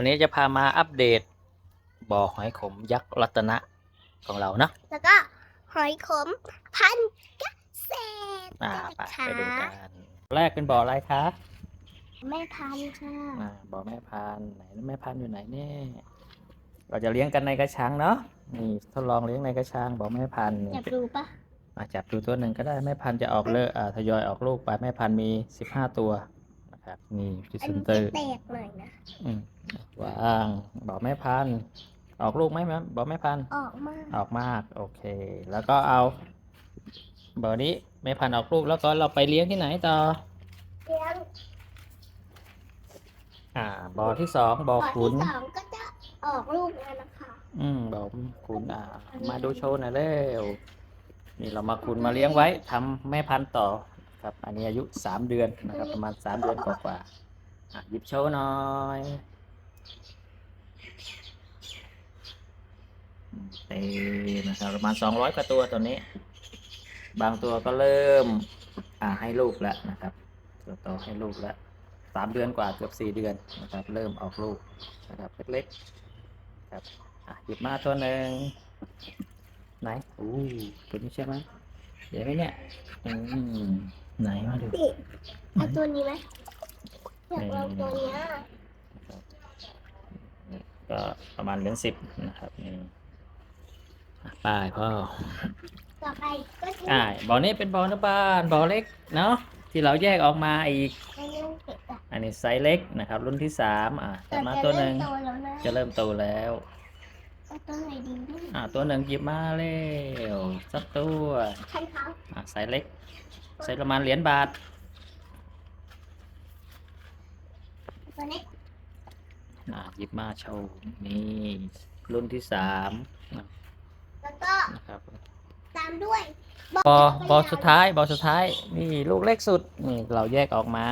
วันนี้จะพามาอัปเดตบ่อหอยขมยักษ์รัตนะของเราเนาะแล้วก็หอยขมพันเกษตรอ่าไปนะคะไปดูกันแรกเป็นบ่ออะไรคะแม่พันธุ์ค่ะอ่าบ่อแม่พันธุ์ไหนแม่พันธุ์อยู่ไหนเนี่ยเราจะเลี้ยงกันในกระชังเนาะนี่ทดลองเลี้ยงในกระชังบ่อแม่พันธุ์นี่อยากดูปะมาจับดูตัวหนึ่งก็ได้แม่พันธุ์จะออกเลอะอ่าทยอยออกลูกไปแม่พันธุ์มีสิบห้าตัว นะครับนี่พิอัซนนนี้เตอจะร์แตกหน่อยนะอืมวางบ่อแม่พันธุ์ออกลูกไหมแม่บ่อแม่พันธุ์ออกมาออกมาก โอเค แล้วก็เอาบ่อนี้แม่พันธุ์ออกลูกแล้วก็เราไปเลี้ยงที่ไหนต่อเลี้ยงอ่าบ่อที่สองบ่อบ่อขุนที่สองก็จะออกลูกแล้วนะคะ อืมบ่อขุนอ่า มาดูโชว์หน่อยเร็วนี่เรามาขุนมาเลี้ยงไว้ทำแม่พันธุ์ต่อ ครับ อันนี้อายุสามเดือนนะครับ ประมาณสามเดือนกว่าๆหยิบโชว์หน่อยเต็มนะครับประมาณสองร้อยกว่าตัวตัวนี้ บางตัวก็เริ่ม อ่าให้ลูกแล้วนะครับ ตัวโตให้ลูกแล้วสามเดือนกว่าเกือบสี่เดือนนะครับ เริ่มออกลูกนะครับเล็กๆครับอะหยิบมาตัวหนึ่งไหนอู้ตัวนี้ใช่ไหมเดี๋ยวไหมเนี่ย อืม ไหนมาดูนี่เอาตัวนี้ไหมอยากลองตัวเนี้ยก็ประมาณเหรียญสิบนะครับนี่อะป้ายพ่อต่อไปก็จะอ่าบ่อนี้เป็นบ่อน้ำบ้านบ่อเล็กเนาะที่เราแยกออกมาอีกให้เล่นเก็บอะอันนี้ไซส์เล็กนะครับ รุ่นที่สามอะจับมาตัวหนึ่งจะเริ่มโตแล้วนะจะเริ่มโตแล้ว เอาตัวไหนดีลูกอะตัวหนึ่งหยิบมาเร็วสักตัวใช่เขาอะไซส์เล็กไซส์ประมาณเหรียญบาท ตัวนี้อะหยิบมาโชว์นี่รุ่นที่สามนะแล้วก็นะครับตามด้วยบอบอสุดท้ายบอสุดท้ายนี่ลูกเล็กสุดนี่เราแยกออกมา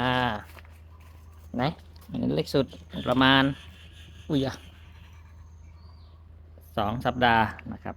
ไหนอันนี้เล็กสุดประมาณอุ้ยอะ สองสัปดาห์นะครับ